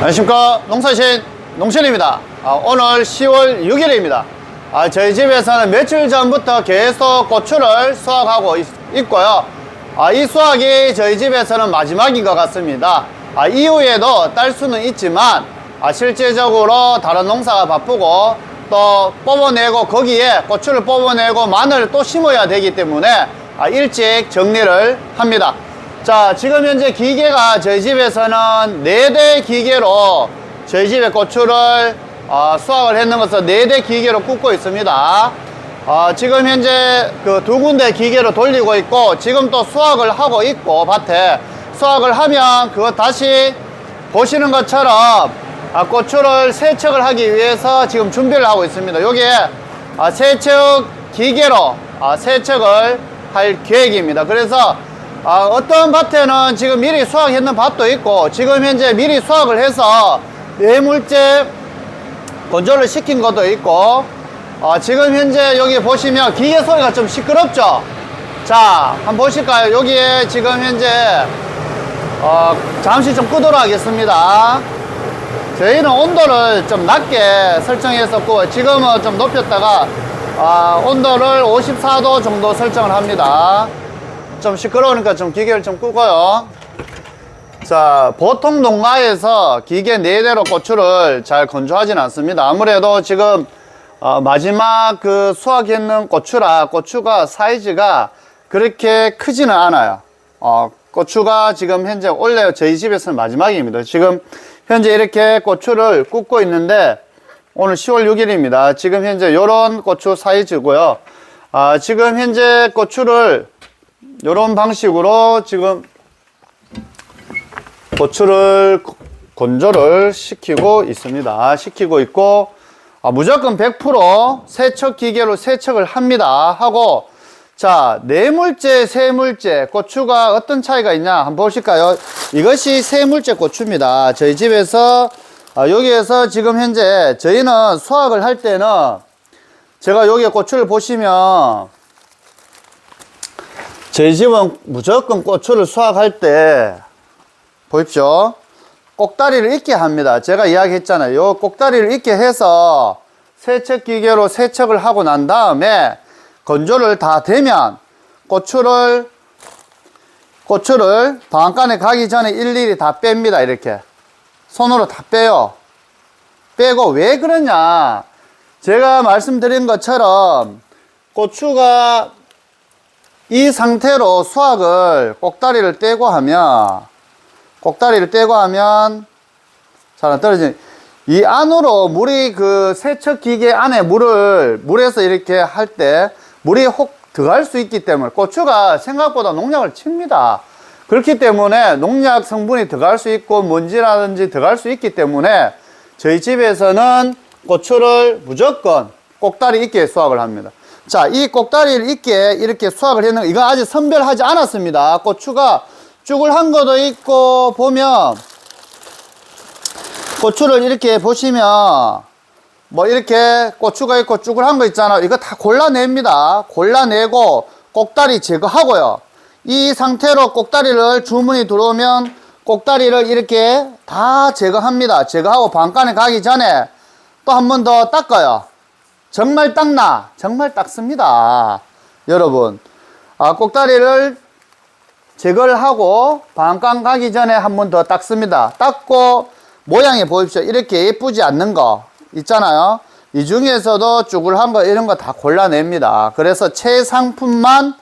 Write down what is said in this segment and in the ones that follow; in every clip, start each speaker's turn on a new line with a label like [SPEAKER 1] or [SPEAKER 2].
[SPEAKER 1] 안녕하십니까. 농사신 농신입니다. 아, 오늘 10월 6일입니다. 아, 저희 집에서는 며칠 전부터 계속 고추를 수확하고 있, 고요. 아, 이 수확이 저희 집에서는 마지막인 것 같습니다. 아, 이후에도 딸 수는 있지만 아, 실제적으로 다른 농사가 바쁘고 또 뽑아내고 거기에 고추를 뽑아내고 마늘을 또 심어야 되기 때문에 아, 일찍 정리를 합니다 자, 지금 현재 기계가 저희 집에서는 네대 기계로 저희 집에 고추를 어, 수확을 했는 것을 네대 기계로 굽고 있습니다. 어, 지금 현재 그 두 군데 기계로 돌리고 있고 지금 또 수확을 하고 있고 밭에 수확을 하면 그거 다시 보시는 것처럼 아, 고추를 세척을 하기 위해서 지금 준비를 하고 있습니다. 여기에 아, 세척 기계로 아, 세척을 할 계획입니다. 그래서 아, 어떤 밭에는 지금 미리 수확했는 밭도 있고 지금 현재 미리 수확을 해서 뇌물제 건조를 시킨 것도 있고 어, 지금 현재 여기 보시면 기계 소리가 좀 시끄럽죠? 자 한번 보실까요? 여기에 지금 현재 어, 잠시 좀 끄도록 하겠습니다. 저희는 온도를 좀 낮게 설정했었고 지금은 좀 높였다가 아, 온도를 54도 정도 설정을 합니다 좀 시끄러우니까 좀 기계를 좀 끄고요. 자, 보통 농가에서 기계 4대로 고추를 잘 건조하진 않습니다. 아무래도 지금 어, 마지막 그 수확했는 고추라 고추가 사이즈가 그렇게 크지는 않아요. 어, 고추가 지금 현재 원래 저희 집에서는 마지막입니다. 지금 현재 이렇게 고추를 굽고 있는데 오늘 10월 6일입니다. 지금 현재 요런 고추 사이즈고요. 아, 지금 현재 고추를 이런 방식으로 지금 고추를 건조를 시키고 있습니다. 시키고 있고 아, 무조건 100% 세척 기계로 세척을 합니다. 하고 자 내물째 세물째 고추가 어떤 차이가 있냐 한번 보실까요? 이것이 세물째 고추입니다. 저희 집에서 아, 여기에서 지금 현재 저희는 수확을 할 때는 제가 여기 고추를 보시면 저희 집은 무조건 고추를 수확할 때 보십시오. 꼭다리를 있게 합니다. 제가 이야기했잖아요. 요 꼭다리를 있게 해서 세척 기계로 세척을 하고 난 다음에 건조를 다 되면 고추를 고추를 방앗간에 가기 전에 일일이 다 뺍니다. 이렇게 손으로 다 빼요. 빼고 왜 그러냐? 제가 말씀드린 것처럼 고추가 이 상태로 수확을 꼭다리를 떼고 하면 꼭다리를 떼고 하면 잘 안 떨어지는 이 안으로 물이 그 세척 기계 안에 물을 물에서 이렇게 할 때 물이 혹 들어갈 수 있기 때문에 고추가 생각보다 농약을 칩니다. 그렇기 때문에 농약 성분이 들어갈 수 있고 먼지라든지 들어갈 수 있기 때문에 저희 집에서는 고추를 무조건 꼭다리 있게 수확을 합니다. 자, 이 꼭다리를 있게 이렇게 수확을 했는 거, 이거 아직 선별하지 않았습니다. 고추가 쭉을 한 것도 있고, 보면, 고추를 이렇게 보시면, 뭐 이렇게 고추가 있고 쭉을 한 거 있잖아요. 이거 다 골라냅니다. 골라내고, 꼭다리 제거하고요. 이 상태로 꼭다리를 주문이 들어오면, 꼭다리를 이렇게 다 제거합니다. 제거하고 방간에 가기 전에 또 한 번 더 닦아요. 정말 닦나? 정말 닦습니다. 여러분. 아, 꼭다리를 제거를 하고 방앗간 가기 전에 한 번 더 닦습니다. 닦고 모양이 보십시오. 이렇게 예쁘지 않는 거 있잖아요. 이 중에서도 쭈글한 거 이런 거 다 골라냅니다. 그래서 최상품만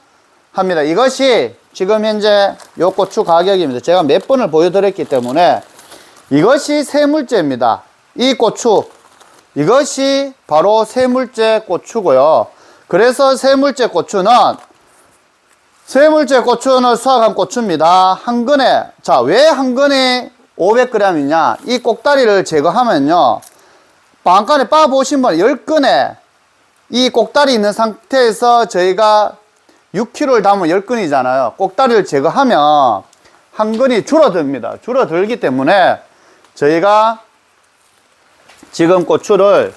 [SPEAKER 1] 합니다. 이것이 지금 현재 요 고추 가격입니다. 제가 몇 번을 보여드렸기 때문에 이것이 세물째입니다. 이 고추 이것이 바로 세물째 고추고요. 그래서 세물째 고추는 세물째 고추는 수확한 고추입니다. 한 근에 자 왜 한 근에 500g이냐? 이 꼭다리를 제거하면요. 방간에 빠 보신 분 10근에 이 꼭다리 있는 상태에서 저희가 6kg를 담으면 10근이잖아요. 꼭다리를 제거하면 한 근이 줄어듭니다. 줄어들기 때문에 저희가 지금 고추를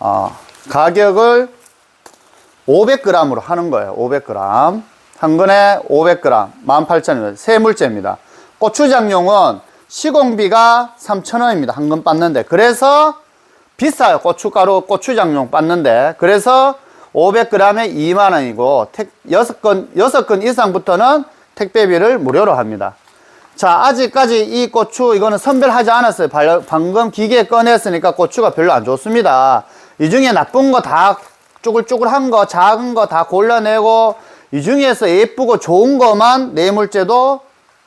[SPEAKER 1] 어, 가격을 500g으로 하는 거예요. 500g. 한 근에 500g. 18,000원. 세 물째입니다. 고추장용은 시공비가 3,000원입니다. 한건 빻는데. 그래서 비싸요. 고춧가루, 고추장용 빻는데. 그래서 500g에 2만원이고, 택, 6건, 6건 이상부터는 택배비를 무료로 합니다. 자, 아직까지 이 고추, 이거는 선별하지 않았어요. 발- 방금 기계 꺼냈으니까 고추가 별로 안 좋습니다. 이 중에 나쁜 거 다, 쭈글쭈글한 거, 작은 거 다 골라내고, 이 중에서 예쁘고 좋은 거만 뇌물제도,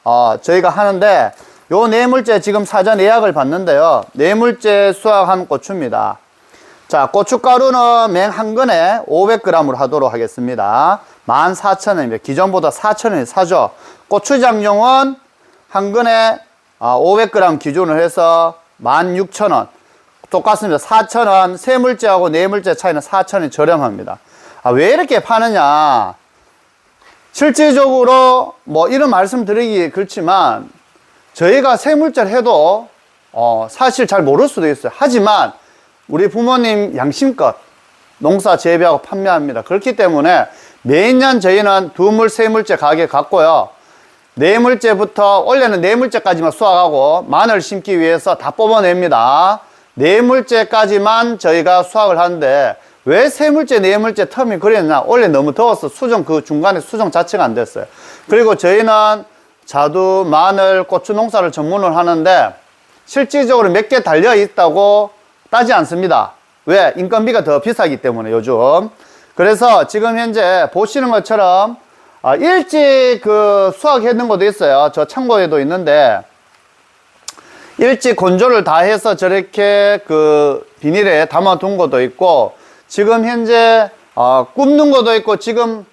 [SPEAKER 1] 어, 저희가 하는데, 요 뇌물제 지금 사전 예약을 받는데요. 뇌물제 수확한 고추입니다. 자, 고춧가루는 맹 한 근에 500g으로 하도록 하겠습니다. 14,000원입니다. 기존보다 4,000원이 사죠. 고추장용은 한 근에 500g 기준으로 해서 16,000원. 똑같습니다. 4,000원. 세물제하고 뇌물제 차이는 4,000원이 저렴합니다. 아, 왜 이렇게 파느냐? 실질적으로 뭐 이런 말씀 드리기 그렇지만 저희가 세물제를 해도 어, 사실 잘 모를 수도 있어요. 하지만 우리 부모님 양심껏 농사 재배하고 판매합니다. 그렇기 때문에 매년 저희는 두물, 세물제 가게 갖고요. 네물제부터 원래는 네물제까지만 수확하고 마늘 심기 위해서 다 뽑아냅니다. 네물제까지만 저희가 수확을 하는데 왜 세물제, 네물제 텀이 그랬냐? 원래 너무 더워서 수정 그 중간에 수정 자체가 안 됐어요. 그리고 저희는 자두, 마늘, 고추 농사를 전문을 하는데 실질적으로 몇 개 달려 있다고 따지 않습니다. 왜? 인건비가 더 비싸기 때문에 요즘. 그래서 지금 현재 보시는 것처럼 아, 일찍 그 수확했는 것도 있어요. 저 창고에도 있는데 일찍 건조를 다 해서 저렇게 그 비닐에 담아둔 것도 있고 지금 현재 어, 굽는 것도 있고 지금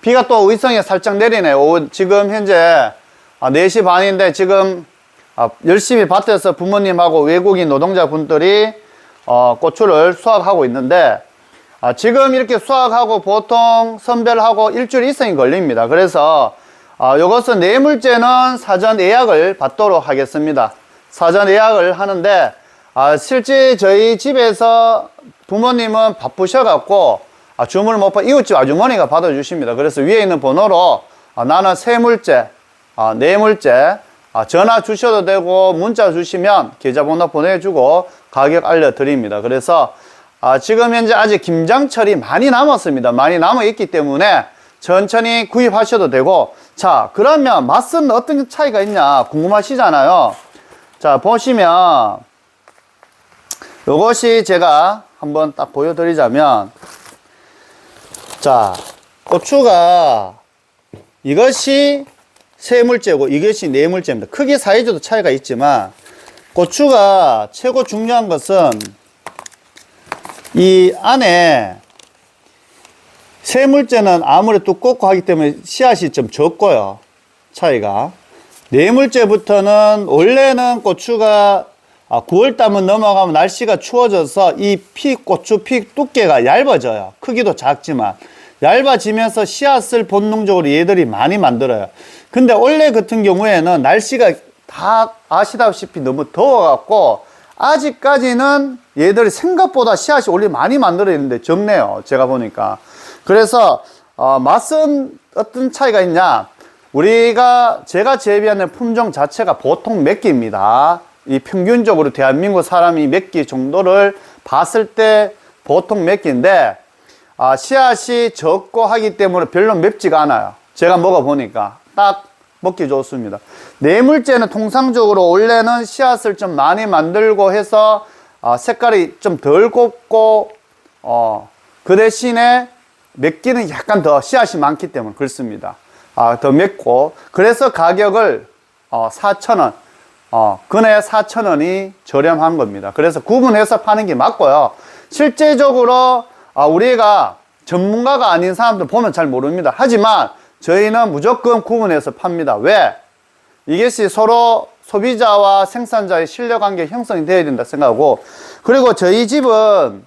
[SPEAKER 1] 비가 또 의성에 살짝 내리네요. 지금 현재 아, 4시 반인데 지금 아, 열심히 밭에서 부모님하고 외국인 노동자분들이 어, 고추를 수확하고 있는데 아, 지금 이렇게 수확하고 보통 선별하고 일주일 이상이 걸립니다. 그래서 아, 이것은 뇌물제는 사전 예약을 받도록 하겠습니다. 사전 예약을 하는데 아, 실제 저희 집에서 부모님은 바쁘셔갖고 아, 주문을 못 받, 이웃집 아주머니가 받아주십니다. 그래서 위에 있는 번호로 아, 나는 세물제, 아, 뇌물제, 아, 전화 주셔도 되고 문자 주시면 계좌번호 보내주고 가격 알려드립니다. 그래서 아, 지금 현재 아직 김장철이 많이 남았습니다. 많이 남아 있기 때문에 천천히 구입하셔도 되고 자 그러면 맛은 어떤 차이가 있냐 궁금하시잖아요. 자 보시면 이것이 제가 한번 딱 보여드리자면 자 고추가 이것이 세물제고 이것이 네물제입니다. 크기 사이즈도 차이가 있지만 고추가 최고 중요한 것은 이 안에 세물제는 아무래도 두껍고 하기 때문에 씨앗이 좀 적고요. 차이가. 네물제부터는 원래는 고추가 아, 9월 달만 넘어가면 날씨가 추워져서 이 피, 고추 피 두께가 얇아져요. 크기도 작지만. 얇아지면서 씨앗을 본능적으로 얘들이 많이 만들어요. 근데 원래 같은 경우에는 날씨가 다 아시다시피 너무 더워갖고 아직까지는 얘들이 생각보다 씨앗이 원래 많이 만들어 있는데 적네요. 제가 보니까. 그래서 어, 맛은 어떤 차이가 있냐? 우리가 제가 재배하는 품종 자체가 보통 몇 개입니다. 이 평균적으로 대한민국 사람이 몇 개 정도를 봤을 때 보통 몇 개인데 아, 씨앗이 적고 하기 때문에 별로 맵지가 않아요. 제가 먹어보니까 딱 먹기 좋습니다. 뇌물제는 통상적으로 원래는 씨앗을 좀 많이 만들고 해서 아, 색깔이 좀 덜 곱고 어, 그 대신에 맵기는 약간 더 씨앗이 많기 때문에 그렇습니다. 아, 더 맵고 그래서 가격을 어, 4,000원 어, 근에 4,000원이 저렴한 겁니다. 그래서 구분해서 파는 게 맞고요. 실제적으로 아, 우리가 전문가가 아닌 사람들 보면 잘 모릅니다. 하지만 저희는 무조건 구분해서 팝니다. 왜? 이것이 서로 소비자와 생산자의 신뢰 관계 형성이 되어야 된다 생각하고 그리고 저희 집은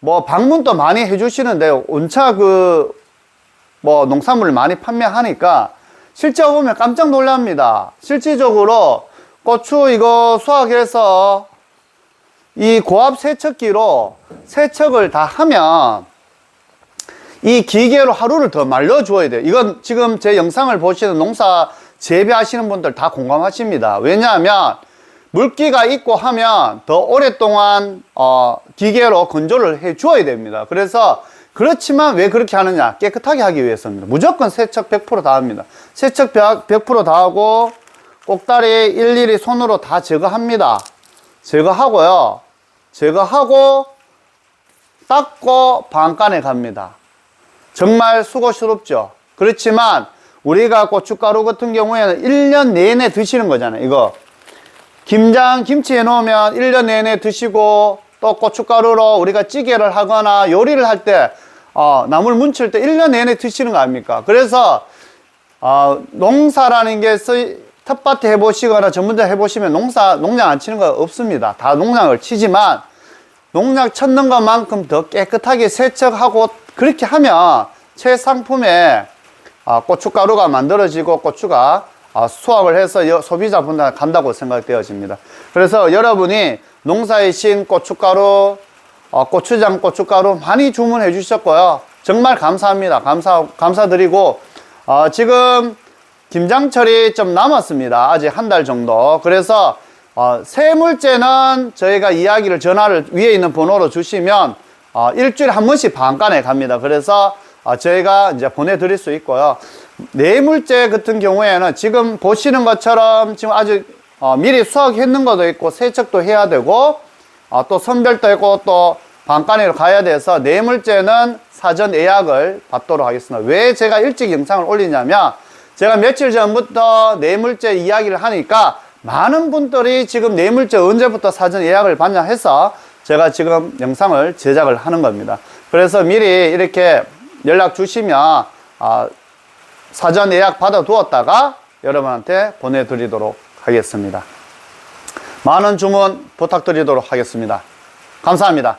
[SPEAKER 1] 뭐 방문도 많이 해주시는데요. 온차 그 뭐 농산물을 많이 판매하니까 실제 보면 깜짝 놀랍니다. 실질적으로 고추 이거 수확해서 이 고압 세척기로 세척을 다 하면 이 기계로 하루를 더 말려 주어야 돼요. 이건 지금 제 영상을 보시는 농사 재배하시는 분들 다 공감하십니다. 왜냐하면 물기가 있고 하면 더 오랫동안 어, 기계로 건조를 해 주어야 됩니다. 그래서 그렇지만 왜 그렇게 하느냐? 깨끗하게 하기 위해서입니다. 무조건 세척 100%다 합니다. 세척 100%다 하고 꼭다리 일일이 손으로 다 제거합니다. 제거하고요. 제거하고 닦고 반간에 갑니다. 정말 수고스럽죠. 그렇지만 우리가 고춧가루 같은 경우에는 1년 내내 드시는 거잖아요. 이거 김장 김치 해놓으면 1년 내내 드시고 또 고춧가루로 우리가 찌개를 하거나 요리를 할 때 어, 나물 문칠 때 1년 내내 드시는 거 아닙니까? 그래서 어, 농사라는 게 쓰- 텃밭에 해보시거나 전문자 해보시면 농사 농약 안 치는 거 없습니다. 다 농약을 치지만 농약 쳤는 것만큼 더 깨끗하게 세척하고 그렇게 하면 최상품의 아, 고춧가루가 만들어지고 고추가 아, 수확을 해서 여- 소비자분들 간다고 생각되어집니다. 그래서 여러분이 농사에 신 고춧가루, 어, 고추장 고춧가루 많이 주문해 주셨고요. 정말 감사합니다. 감사, 감사드리고, 어, 지금 김장철이 좀 남았습니다. 아직 한 달 정도. 그래서 어, 세 물째는 저희가 이야기를 전화를 위에 있는 번호로 주시면 어, 일주일에 한 번씩 반간에 갑니다. 그래서 어, 저희가 이제 보내드릴 수 있고요. 뇌물째 같은 경우에는 지금 보시는 것처럼 지금 아직 어, 미리 수확했는 것도 있고 세척도 해야 되고 어, 또 선별도 있고 또 반간으로 가야 돼서 뇌물째는 사전 예약을 받도록 하겠습니다. 왜 제가 일찍 영상을 올리냐면 제가 며칠 전부터 뇌물째 이야기를 하니까 많은 분들이 지금 뇌물째 언제부터 사전 예약을 받냐 해서 제가 지금 영상을 제작을 하는 겁니다. 그래서 미리 이렇게 연락 주시면 아, 사전 예약 받아 두었다가 여러분한테 보내드리도록 하겠습니다. 많은 주문 부탁드리도록 하겠습니다. 감사합니다.